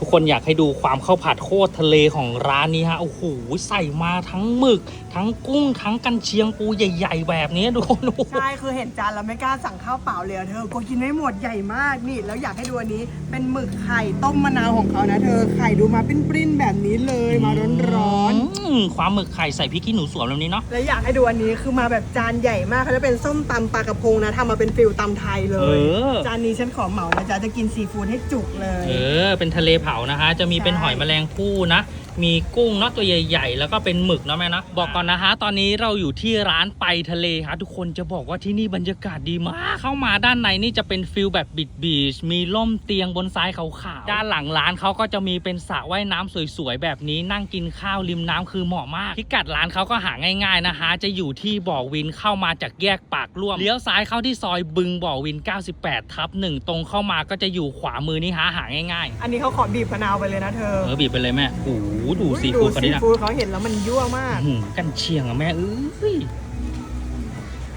ทุกคนอยากให้ดูความข้าวผัดโคตรทะเลของร้านนี้ฮะ โอ้โห ใส่มาทั้งหมึก ทั้งกุ้ง ทั้งกันเชียงปูใหญ่ ๆ แบบนี้ทุกคนโอ้โหใช่ คือเห็นจานแล้วไม่กล้าสั่งข้าวเปล่าเลยอะเธอกลัวกินไม่หมดใหญ่มากนี่ แล้วอยากให้ดูอันนี้เป็นหมึกไข่ต้มมะนาวของเขานะเธอ ไข่ดูมาปริ้นๆแบบนี้เลยมาร้อนอืมความหมึกไข่ใส่พริกขี้หนูสวมแบบนี้เนาะๆแล้วอยากให้ดูอันนี้คือมาแบบจานใหญ่มากเขาจะเป็นส้มตำปลากระพงนะทำมาเป็นฟิลตำไทยเลเอยอจานนี้ฉันขอเหมานะจ๊ะจะกินซีฟู้ดให้จุกเลย เออ เป็นทะเลเผานะคะ จะมีเป็นใช่หอยแมลงภู่นะ มีกุ้งเนาะตัวใหญ่ๆ แล้วก็เป็นหมึกเนาะแม่เนาะบอกก่อนนะฮะตอนนี้เราอยู่ที่ร้านไปทะเลฮะทุกคนจะบอกว่าที่นี่บรรยากาศดีมาก เข้ามาด้านในนี่จะเป็นฟิลแบบบิดบีชมีล่มเตียงบนทรายขาวๆด้านหลังร้านเขาก็จะมีเป็นสระว่ายน้ำสวยๆแบบนี้นั่งกินข้าวริมน้ำคือเหมาะมากพิกัดร้านเขาก็หาง่ายๆนะฮะจะอยู่ที่บ่อวินเข้ามาจากแยกปากร่วมเลี้ยวซ้ายเข้าที่ซอยบึงบ่อวิน 98ทับหนึ่งตรงเข้ามาก็จะอยู่ขวามือนี่ฮะหาง่ายๆ อันนี้เขาขอบีบมะนาวไปเลยนะเธอเออบีบไปเลยแม่โอ้โหดูซีดูฟู้ดคนซีนี้นะฟู้ดเขาเห็นแล้วมันยั่วมากอื้อหือกันเชียงอะแม่เอ้ย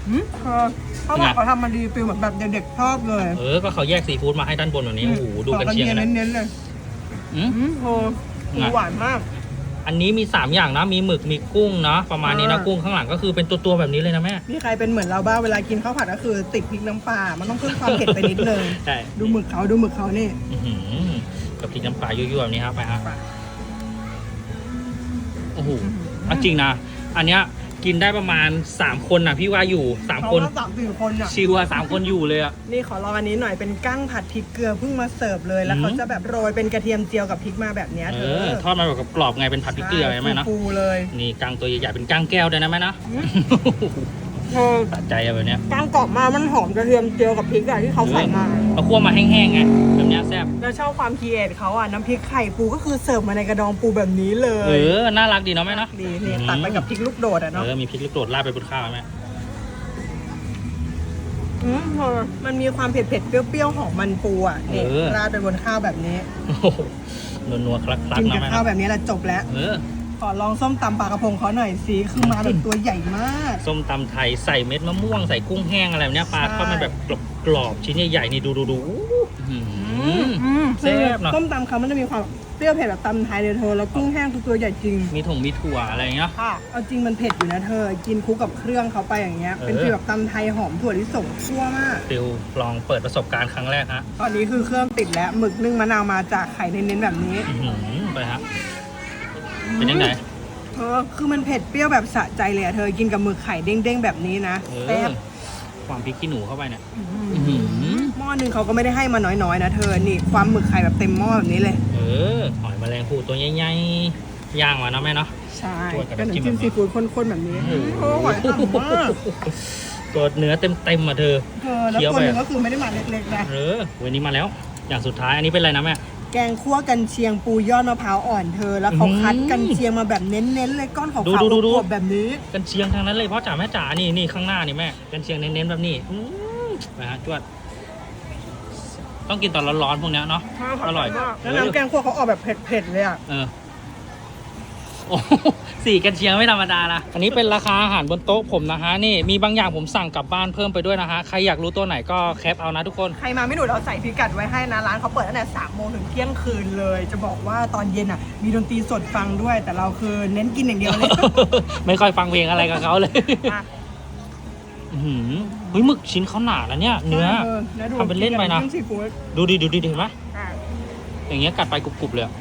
หืมเธอเขาบอกเขาทำมาดีฟิลเหมือนแบบเด็กๆชอบเลย เออ ก็เขาแยกซีฟู้ดมาให้ด้านบนแบบนี้ โอ้โห ดูกันเชียงขอนะเน้นๆเลยอืมอืมโหหวานมาก อันนี้มี 3 อย่างนะ มีหมึก มีกุ้งเนาะ ประมาณนี้นะอ่ากุ้งข้างหลังก็คือเป็นตัวๆแบบนี้เลยนะแม่มีใครเป็นเหมือนเราบ้าง เวลากินข้าวผัดก็คือติดพริกน้ำปลา มันต้องเพิ่มความเผ็ดไปนิดนึงใช่ดูหมึกเขาดูหมึกเขานี่อื้อหือกับพริกน้ำปลายั่วๆแบบนี้ครับไปฮะ โอ้โหเอาจริงนะ อันเนี้ยกินได้ประมาณ 3 คนนะพี่ว่าอยู่3เขาคนว่าสามสี่คนอะ ชิวอะสามคนอยู่เลยอะ นี่ขอลองอันนี้หน่อยเป็นกั้งผัดพริกเกลือเพิ่งมาเสิร์ฟเลย แล้วอืมเขาจะแบบโรยเป็นกระเทียมเจียวกับพริกมาแบบเนี้ยเอเธออทอดมาแบบกรอบๆไงเป็นผัดพริกเกลือใช่ไหมเนาะฟูๆเลย นี่กลางตัวใหญ่ๆเป็นกลางแก้วด้วยนะแม่เนาะ เธอสะใจอะแบบเนี้ยกั้งกรอบมากมันหอมกระเทียมเจียวกับพริกอะที่เขาใส่มาเอาคั่วมาแห้งๆไงแบบเนี้ยแซ่บแล้วชอบความคีเอทเขาอะน้ำพริกไข่ปูก็คือเสิร์ฟมาในกระดองปูแบบนี้เลเอย อน่ารักดีเนาะแม่เนาะดีนี่ตัดไปกับพริกลูกโดดอะเอเนาะอมีพริกลูกโดดราดไปบนข้าวไหมอืมเธอมันมีความเผ็ดๆเปรี้ยวๆหอมมันปูอะนี่ราดไปบนข้าวแบบนี้ โอ้โหนัวๆคลักกินๆกับนะแม่ข้าวเนาะแบบนี้แหละจบแล้ว เออ ขอลองส้มตำปลากระพงเขาหน่อยสิคือมาแบบตัวใหญ่มาก ส้มตำไทยใส่เม็ดมะม่วงใส่กุ้งแห้งอะไรแบบเนี้ยปลาใช่ทอดมันแบบกรอบๆชิ้นใหญ่ๆนี่ดูดูดูอู้หูอืมแซ่บเนอะส้มตำเขามันจะมีความเปรี้ยวเผ็ดแบบตำไทยเลยเธอ แล้วกุ้งแห้งคือตัวใหญ่จริง มีถุงมีถั่วอะไรเงี้ยค่ะเอาจริงมันเผ็ดอยู่นะเธอ กินคู่กับเครื่องเขาไปอย่างเงี้ย เป็นเออฟีลแบบตำไทยหอมถั่วลิสงคั่วมากฟิลลองเปิดประสบการณ์ครั้งแรกฮะ ตอนนี้คือเครื่องติดแล้วหมึกนึ่งมะนาวมาจากไข่เน้นๆแบบนี้อื้อหือไปฮะ เป็นยังไง เธอคือมันเผ็ดเปรี้ยวแบบสะใจเลยอะเธอกินกับหมึกไข่เด้งๆแบบนี้นะเอแซ่อบความพริกขี้หนูเข้าไปเนี่ยอื้ออื้อหืหืออหม้อหนึงเขาก็ไม่ได้ให้มาน้อยๆนะเธอนี่ความหมึกไข่แบบเต็มหม้อแบบนี้เลย เออหอยแมลงภู่ตัวใหญ่ๆย่างมาเนาะแม่เนาะ ใช่ตัวกับก็น้ำจิ้น้ำมจิ้มซีฟู้ดข้นๆแบบนี้โอ้หอยฉ่ำมากตัวเนื้อเต็มๆอะเธอ เธอแล้วเคี้ยวตัวไป หนึงก็คือไม่ได้มาเล็กๆนะ เออวันนี้มาแล้ว อย่างสุดท้ายอันนี้เป็นอะไรนะแม่ แกงคั่วกันเชียงปูยอดมะพร้าวอ่อนเธอ แล้วเขาอืมคัดกันเชียงมาแบบเน้นๆเลยก้อนขาวดูๆดูดูดูอวบๆแบบนี้ กันเชียงทางนั้นเลยพ่อจ๋าแม่จ๋านี่นี่ข้างหน้านี่แม่กันเชียงเน้นๆแบบนี้อืมไปฮะจวด ต้องกินตอนร้อนๆพวกเนี้ยเนาะอร่อยแล้วน้ำแกงคั่วเขาออกแบบเผ็ดๆเลยอะ เออ โอ้โหสี่กันเชียงไม่ธรรมดานะอันนี้เป็นราคาอาหารบนโต๊ะผมนะฮะนี่มีบางอย่างผมสั่งกลับบ้านเพิ่มไปด้วยนะฮะใครอยากรู้ตัวไหนก็แคปเอานะทุกคน ใครมาไม่ดูเราใส่พิกัดไว้ให้นะ ร้านเขาเปิดตั้งแต่สามโมงถึงเที่ยงคืนเลย จะบอกว่าตอนเย็นอะ มีดนตรีสดฟังด้วย แต่เราคือเน้นกินอย่างเดียวเลย ไม่ค่อยฟังเพลงอะไรกับเขาเลยอะอื้อหือเฮ้ยหมึกชิ้นเขาหนาแล้วเนี่ย เนื้อแล้วดูทำเป็นเล่นไปนะจิ้มซีฟู้ดดูดิดูดิเห็นไหมอะอย่างเงี้ยกัดไปกรุบๆเลยอะ